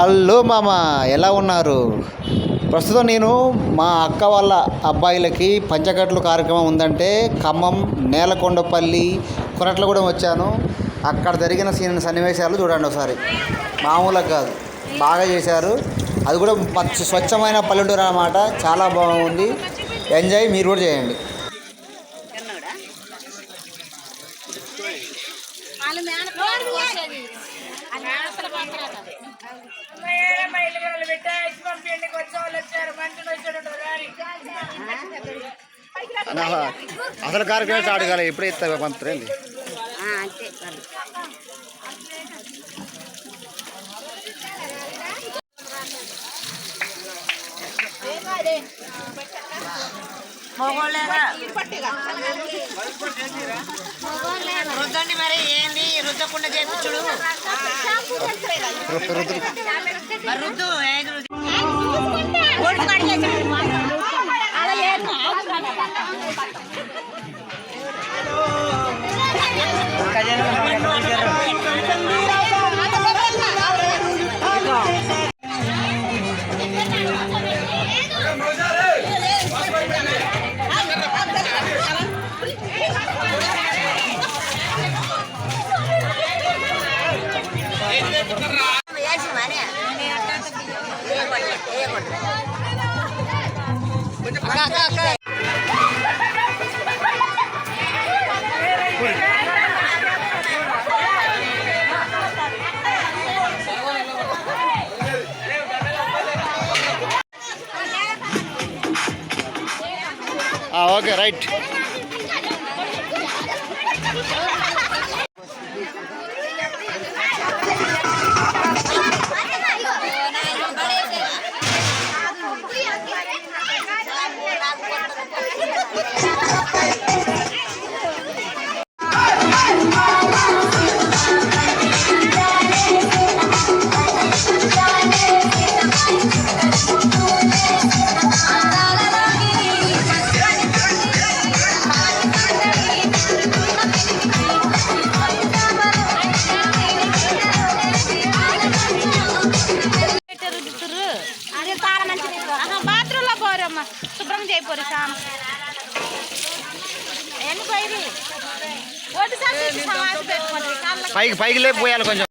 Hello మామ ఎలా ఉన్నారు? ప్రస్తుతం నేను మా అక్క వాళ్ళ అబ్బాయిలకి పంచకట్లు కార్యక్రమం ఉందంటే ఖమ్మం నేలకొండపల్లి కొరట్లగూడెం వచ్చాను. అక్కడ జరిగిన సీన్ సన్నివేశాలు చూడండి ఒకసారి. మామూలుగా కాదు. బాగా చేశారు. అది కూడా పచ్చ స్వచ్ఛమైన పల్లెటూరు అన్నమాట. చాలా బాగుంది. ఎంజాయ్ మీరు కూడా చేయండి. వాళ్ళు అసలు కార్యక్రమం స్టార్ట్ కాలే ఎప్పుడు ఇస్తా పంపుతారండి రుద్దండి మరి ఏంది? రుద్దకుండా చేపించుడు రుద్దు ఓకే రైట్ పోరమ్మా శుభ్రం చేయపోరు సామ పెట్టుకోండి కాళ్ళకి పైకి పైకి లేపు పోయాలి కొంచెం.